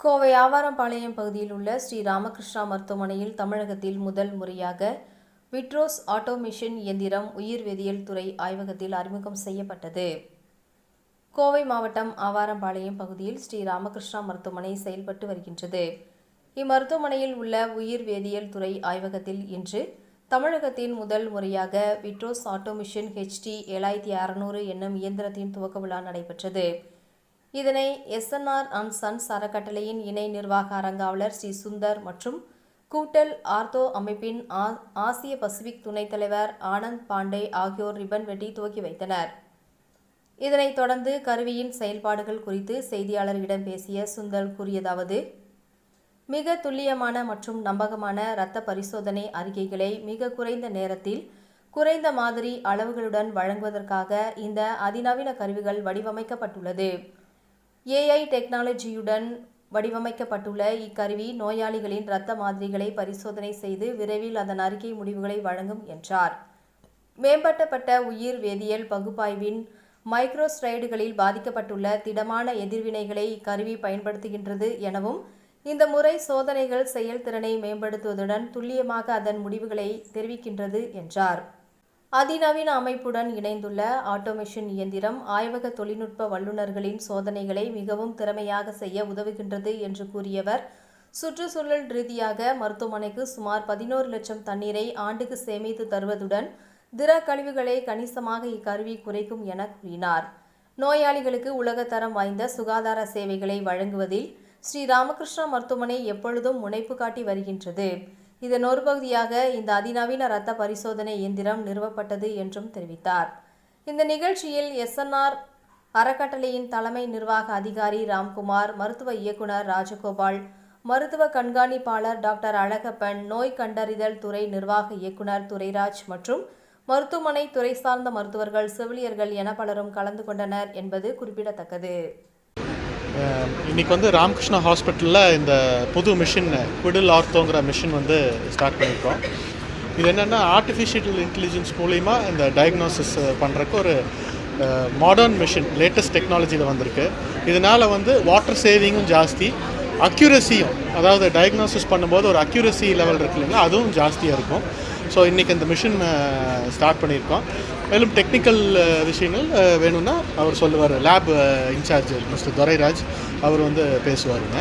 கோவை ஆவாரம்பாளையம் பகுதியில் உள்ள ஸ்ரீ ராமகிருஷ்ணா மருத்துவமனையில் தமிழகத்தில் முதல் முறையாக விட்ரோஸ் ஆட்டோமிஷன் இயந்திரம் உயிர் வேதியியல் துறை ஆய்வகத்தில் அறிமுகம் செய்யப்பட்டது. கோவை மாவட்டம் ஆவாரம்பாளையம் பகுதியில் ஸ்ரீ ராமகிருஷ்ணா மருத்துவமனை செயல்பட்டு வருகின்றது. இம்மருத்துவமனையில் உள்ள உயிர் வேதியியல் துறை ஆய்வகத்தில் இன்று தமிழகத்தின் முதல் முறையாக விட்ரோஸ் ஆட்டோமிஷன் ஹெச்டி ஏழாயிரத்தி அறநூறு என்னும் இயந்திரத்தின் துவக்க விழா நடைபெற்றது. இதனை எஸ்என்ஆர் அண்ட் சன்ஸ் அறக்கட்டளையின் இணை நிர்வாக அரங்காவலர் ஸ்ரீ சுந்தர் மற்றும் கூட்டல் ஆர்த்தோ அமைப்பின் ஆ- ஆசிய பசிபிக் துணைத் தலைவர் ஆனந்த் பாண்டே ஆகியோர் ரிப்பன் வெட்டி துவக்கி வைத்தனர். இதனைத் தொடர்ந்து கருவியின் செயல்பாடுகள் குறித்து செய்தியாளர்களிடம் பேசிய சுந்தர் கூறியதாவது மிக துல்லியமான மற்றும் நம்பகமான இரத்த பரிசோதனை அறிக்கைகளை மிக குறைந்த நேரத்தில் குறைந்த மாதிரி அளவுகளுடன் வழங்குவதற்காக இந்த அதிநவீன கருவிகள் வடிவமைக்கப்பட்டுள்ளது. ஏஐ டெக்னாலஜியுடன் வடிவமைக்கப்பட்டுள்ள இக்கருவி நோயாளிகளின் இரத்த மாதிரிகளை பரிசோதனை செய்து விரைவில் அதன் அறிக்கை முடிவுகளை வழங்கும் என்றார். மேம்பட்டப்பட்ட உயிர் வேதியியல் பகுப்பாய்வின் மைக்ரோஸ்ட்ரைடுகளில் பாதிக்கப்பட்டுள்ள திடமான எதிர்வினைகளை இக்கருவி பயன்படுத்துகின்றது எனவும் இந்த முறை சோதனைகள் செயல்திறனை மேம்படுத்துவதுடன் துல்லியமாக அதன் முடிவுகளை தெரிவிக்கின்றது என்றார். அதிநவீன அமைப்புடன் இணைந்துள்ள ஆட்டோமேஷன் இயந்திரம் ஆய்வக தொழில்நுட்ப வல்லுநர்களின் சோதனைகளை மிகவும் திறமையாக செய்ய உதவுகின்றது என்று கூறியவர். சுற்றுச்சூழல் ரீதியாக மருத்துவமனைக்கு சுமார் பதினோரு லட்சம் தண்ணீரை ஆண்டுக்கு சேமித்து தருவதுடன் திற கழிவுகளை கணிசமாக இக்கருவி குறைக்கும் என கூறினார். நோயாளிகளுக்கு உலகத்தரம் வாய்ந்த சுகாதார சேவைகளை வழங்குவதில் ஸ்ரீ ராமகிருஷ்ணா மருத்துவமனை எப்பொழுதும் முனைப்பு காட்டி வருகின்றது. இதன் ஒரு பகுதியாக இந்த அதிநவீன இரத்த பரிசோதனை இயந்திரம் நிறுவப்பட்டது என்றும் தெரிவித்தார். இந்த நிகழ்ச்சியில் எஸ்என்ஆர் அறக்கட்டளையின் தலைமை நிர்வாக அதிகாரி ராம்குமார் மருத்துவ இயக்குனர் ராஜகோபால் மருத்துவ கண்காணிப்பாளர் டாக்டர் அழகப்பன் நோய் கண்டறிதல் துறை நிர்வாக இயக்குனர் துரைராஜ் மற்றும் மருத்துவமனை துறை சார்ந்த மருத்துவர்கள் செவிலியர்கள் என பலரும் கலந்து கொண்டனர் என்பது குறிப்பிடத்தக்கது. இன்றைக்கி வந்து ராமகிருஷ்ணா ஹாஸ்பிட்டலில் இந்த புது மிஷின் குடில் ஆர்த்தோங்கிற மிஷின் வந்து ஸ்டார்ட் பண்ணியிருக்கோம் இது என்னென்னா ஆர்டிஃபிஷியல் இன்டெலிஜென்ஸ் மூலிமா இந்த டயக்னோசிஸ் பண்ணுறக்கு ஒரு மாடர்ன் மிஷின் லேட்டஸ்ட் டெக்னாலஜியில் வந்திருக்கு. இதனால் வந்து வாட்டர் சேவிங்கும் ஜாஸ்தி அக்யூரஸியும் அதாவது டயக்னோசிஸ் பண்ணும்போது ஒரு அக்யூரசி லெவல் இருக்கு இல்லைங்களா அதுவும் ஜாஸ்தியாக இருக்கும். ஸோ இன்றைக்கி அந்த மிஷின் ஸ்டார்ட் பண்ணியிருக்கோம். மேலும் டெக்னிக்கல் விஷயங்கள் வேணும்னா அவர் சொல்லுவார். Lab incharge mister Durairaj. அவர் வந்து பேசுவாருங்க.